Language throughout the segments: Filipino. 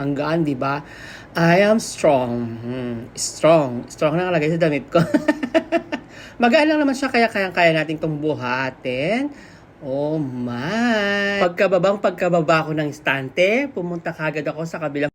Hanggaan, di ba? I am strong. Hmm, strong. Strong na nakalagay sa damit ko. Magaan lang naman siya, kaya kayang-kaya nating itong buhatin. Oh my! Pagkababang pagkababa ko ng istante, pumunta kagad ako sa kabilang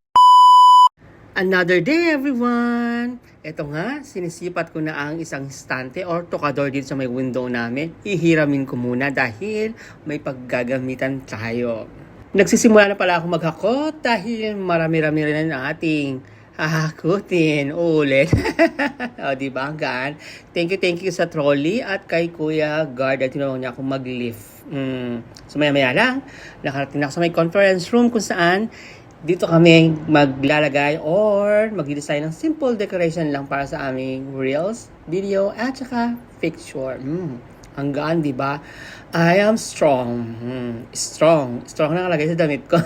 Another day, everyone! Ito nga, sinisipat ko na ang isang stante or tokador dito sa may window namin. Ihiramin ko muna dahil may paggagamitan tayo. Nagsisimula na pala ako maghakot dahil marami-rami rin ang ating hahakutin ulit. o, di ba? Gaan. Thank you, thank you sa trolley at kay Kuya Guard at tinulungan niya akong mag-lift. Mm. So, maya-maya lang, nakarating na ako sa may conference room kung saan dito kami maglalagay or mag-design ng simple decoration lang para sa aming reels, video, at saka picture. Mm. Ang gaan, di ba? I am strong. Mm. Strong. Strong na nakalagay sa damit ko.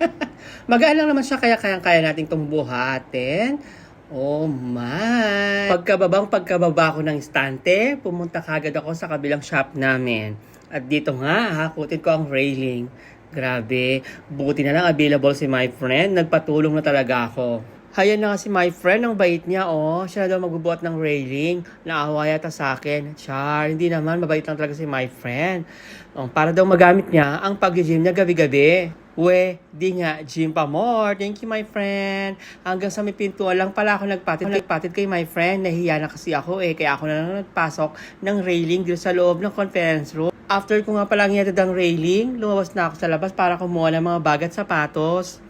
Magaan lang naman siya, kaya kayang-kaya nating itong buhatin. Oh my! Pagkababang pagkababa ko ng istante, pumunta kagad ako sa kabilang shop namin. At dito nga, hakutin ko ang railing. Grabe, buti na lang available si my friend. Nagpatulong na talaga ako. Hayan na nga si my friend, ang bait niya, oh. Siya na daw magbubuhat ng railing. Naawa yata sa akin. Char, hindi naman, mabait lang talaga si my friend. Oh, para daw magamit niya ang pag-gym niya gabi-gabi. We, di nga, gym pa more. Thank you, my friend. Hanggang sa may pintuan lang pala ako nagpatid. Nagpatid kay my friend. Nahiya na kasi ako eh. Kaya ako na lang nagpasok ng railing dito sa loob ng conference room. After ko nga yatid ang railing, lumabas na ako sa labas para kumuha ng mga bag at sapatos.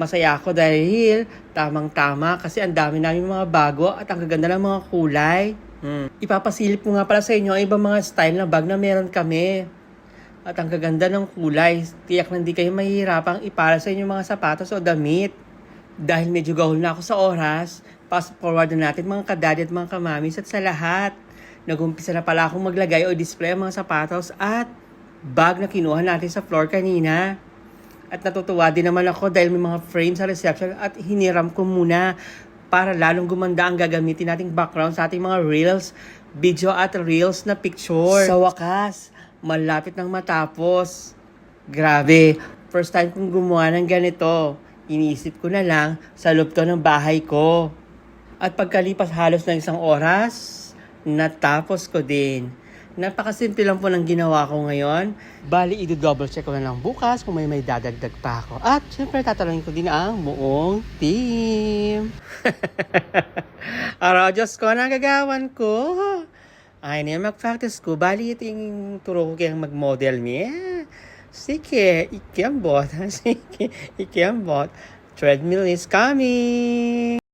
Masaya ako dahil tamang-tama kasi ang dami namin mga bago at ang gaganda ng mga kulay. Hmm. Ipapasilip ko nga pala sa inyo ang ibang mga style na bag na meron kami. At ang gaganda ng kulay, tiyak na hindi kayo mahihirapang ipara sa inyong mga sapatos o damit. Dahil medyo gahol na ako sa oras, fast forward na natin mga kadadi at mga kamamis at sa lahat. Nagumpisa na pala akong maglagay o display ang mga sapatos at bag na kinuha natin sa floor kanina. At natutuwa din naman ako dahil may mga frame sa reception at hiniram ko muna para lalong gumanda ang gagamitin nating background sa ating mga reels, video at reels na picture. Sa wakas, malapit nang matapos. Grabe, first time kong gumawa ng ganito. Iniisip ko na lang sa loob to ng bahay ko. At pagkalipas halos ng isang oras, natapos ko din. Napakasimple lang po ng ginawa ko ngayon. Bali, i-double check ko na lang bukas kung may may dadagdag pa ako. At syempre, tatanungin ko din ang buong team. Araw, Diyos ko, nagagawan ko. Ay, na mag-practice ko. Bali, ito yung turo ko kayang mag-model niya. Sige, ikembot. Sige, ikembot. Treadmill is coming.